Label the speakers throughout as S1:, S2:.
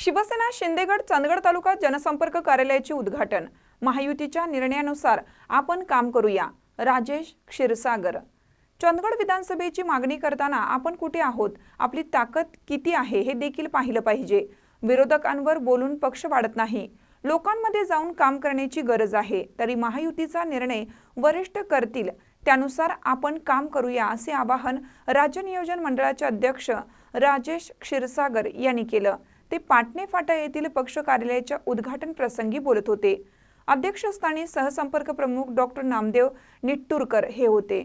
S1: शिवसेना शिंदेगड चंदगड तालुका जनसंपर्क कार्यालयाचे उद्घाटन. महायुतीच्या निर्णयानुसार आपण काम करूया. राजेश क्षीरसागर. चंदगड विधानसभेची मागणी करताना आपण कुठे आहोत? आपली ताकद किती आहे? हे देखील पाहिलं पाहिजे. विरोधकांवर बोलून पक्ष वाढत नाही. लोकांमध्ये जाऊन काम करण्याची गरज आहे. तरी महायुतीचा निर्णय वरिष्ठ करतील. त्यानुसार आपण काम करूया असे आवाहन राज्य नियोजन मंडळाचे अध्यक्ष राजेश क्षीरसागर यांनी केलं. ते पाटणे फाटा येथील पक्ष कार्यालयाच्या उद्घाटन प्रसंगी बोलत होते. अध्यक्षस्थानी सहसंपर्क प्रमुख डॉक्टर नामदेव निट्टूरकर हे होते.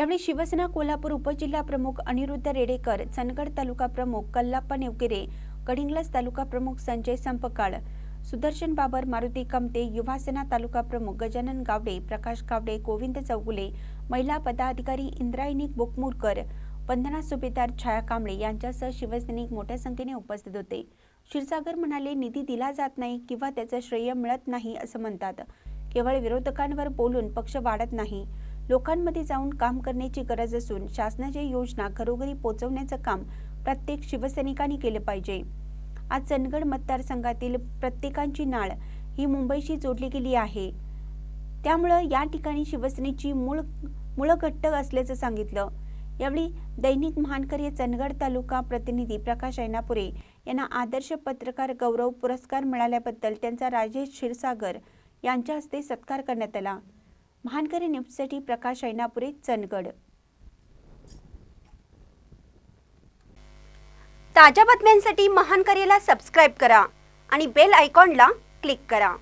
S2: यावेळी शिवसेना कोल्हापूर उपजिल्हा प्रमुख अनिरुद्ध रेडेकर चंदगड तालुका प्रमुख कल्लाप्पा नेवकेरे गडिंग्लज तालुका प्रमुख संजय संपकाळ सुदर्शन बाबर मारुती कमते युवासेना तालुका प्रमुख गजानन गावडे प्रकाश गावडे गोविंद चौगुले महिला पदाधिकारी इंद्रायणी बोकमुरकर वंदना सुभेदार छाया कांबळे यांच्यासह शिवसैनिक मोठ्या संख्येने उपस्थित होते. क्षीरसागर म्हणाले निधी दिला जात नाही किंवा त्याचं श्रेय मिळत नाही असं म्हणतात. केवळ विरोधकांवर बोलून पक्ष वाढत नाही. लोकांमध्ये जाऊन काम करण्याची गरज असून शासनाच्या योजना घरोघरी पोहोचवण्याचं काम प्रत्येक शिवसैनिकांनी केलं पाहिजे. आज चंदगड मतदारसंघातील प्रत्येकांची नाळ ही मुंबईशी जोडली गेली आहे. त्यामुळं या ठिकाणी शिवसेनेची मूळ मुळं घट्ट असल्याचं सांगितलं. यावेळी दैनिक महानकर या चंदगड तालुका प्रतिनिधी प्रकाश ऐनापुरे यांना आदर्श पत्रकार गौरव पुरस्कार मिळाल्याबद्दल त्यांचा राजेश क्षीरसागर यांच्या हस्ते सत्कार करण्यात आला. महानकरी न्यूजसाठी प्रकाश ऐनापुरे चंदगड. ताज्या बातम्यांसाठी महानकर्याला सबस्क्राईब करा आणि बेल आयकॉनला क्लिक करा.